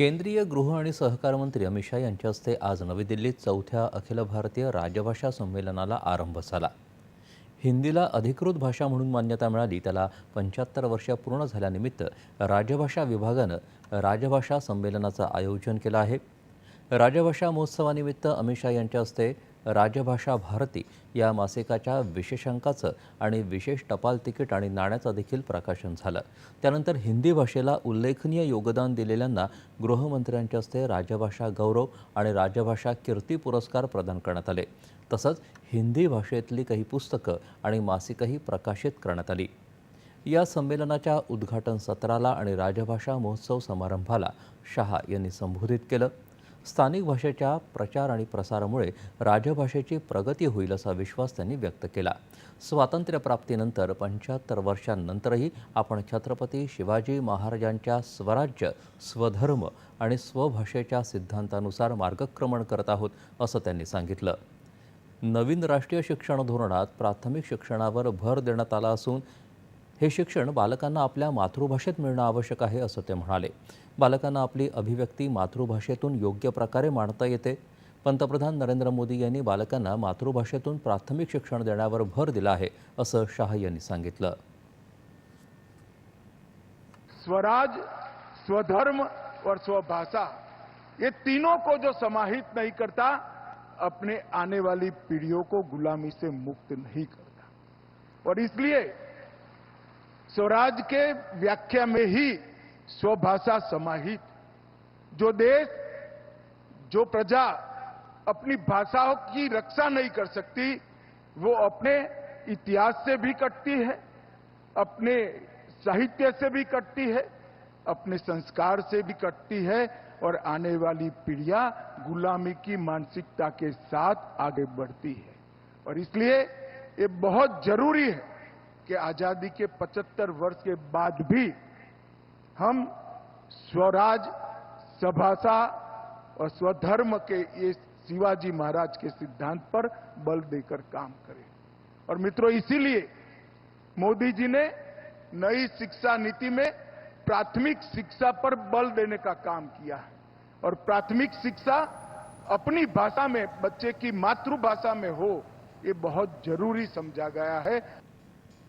केंद्रीय गृह आणि सहकार मंत्री अमित शहा यांच्या हस्ते आज नवी दिल्लीत चौथ्या अखिल भारतीय राजभाषा संमेलनाला आरंभ झाला. हिंदीला अधिकृत भाषा म्हणून मान्यता मिळाली त्याला पंच्याहत्तर वर्ष पूर्ण झाल्यानिमित्त राजभाषा विभागानं राजभाषा संमेलनाचं आयोजन केलं आहे. राजभाषा महोत्सवानिमित्त अमित शहा यांच्या हस्ते राजभाषा भारती या मासिकाच्या विशेषांकाचं आणि विशेष टपाल तिकीट आणि नाण्याचं देखील प्रकाशन झालं. त्यानंतर हिंदी भाषेला उल्लेखनीय योगदान दिलेल्यांना गृहमंत्र्यांच्या हस्ते राजभाषा गौरव आणि राजभाषा कीर्ती पुरस्कार प्रदान करण्यात आले. तसंच हिंदी भाषेतली काही पुस्तकं आणि मासिकही प्रकाशित करण्यात आली. या संमेलनाच्या उद्घाटन सत्राला आणि राजभाषा महोत्सव समारंभाला शहा यांनी संबोधित केलं. स्थानिक भाषेच्या प्रचार आणि प्रसारामुळे राजभाषेची प्रगती होईल असा विश्वास त्यांनी व्यक्त केला. स्वातंत्र्यप्राप्तीनंतर पंच्याहत्तर वर्षांनंतरही आपण छत्रपती शिवाजी महाराजांच्या स्वराज्य स्वधर्म आणि स्वभाषेच्या सिद्धांतानुसार मार्गक्रमण करत आहोत असं त्यांनी सांगितलं. नवीन राष्ट्रीय शिक्षण धोरणात प्राथमिक शिक्षणावर भर देण्यात आला असून हे शिक्षण बालकांना आपल्या मातृभाषेत मिळणं आवश्यक आहे, असं ते म्हणाले. बालकांना आपली अभिव्यक्ती मातृभाषेतून योग्य प्रकारे मांडता येते. पंतप्रधान नरेंद्र मोदी यांनी बालकांना मातृभाषेतून प्राथमिक शिक्षण देण्यावर भर दिला आहे, असं शाह यांनी सांगितलं. स्वराज, स्वधर्म और स्वभाषा, ये तीनों को जो समाहित नहीं करता, अपने आने वाली पीढ़ियों को गुलामी से मुक्त नहीं करता। और इसलिए स्वराज के व्याख्या में ही स्वभाषा समाहित। जो देश, जो प्रजा अपनी भाषाओं की रक्षा नहीं कर सकती, वो अपने इतिहास से भी कटती है, अपने साहित्य से भी कटती है, अपने संस्कार से भी कटती है और आने वाली पीढ़ियाँ गुलामी की मानसिकता के साथ आगे बढ़ती है। और इसलिए ये बहुत ज़रूरी है कि आज़ादी के 75 वर्ष के बाद भी हम स्वराज स्वभाषा और स्वधर्म के ये शिवाजी महाराज के सिद्धांत पर बल देकर काम करें। और मित्रों, इसीलिए मोदी जी ने नई शिक्षा नीति में प्राथमिक शिक्षा पर बल देने का काम किया है। और प्राथमिक शिक्षा अपनी भाषा में, बच्चे की मातृभाषा में हो, ये बहुत ज़रूरी समझा गया है।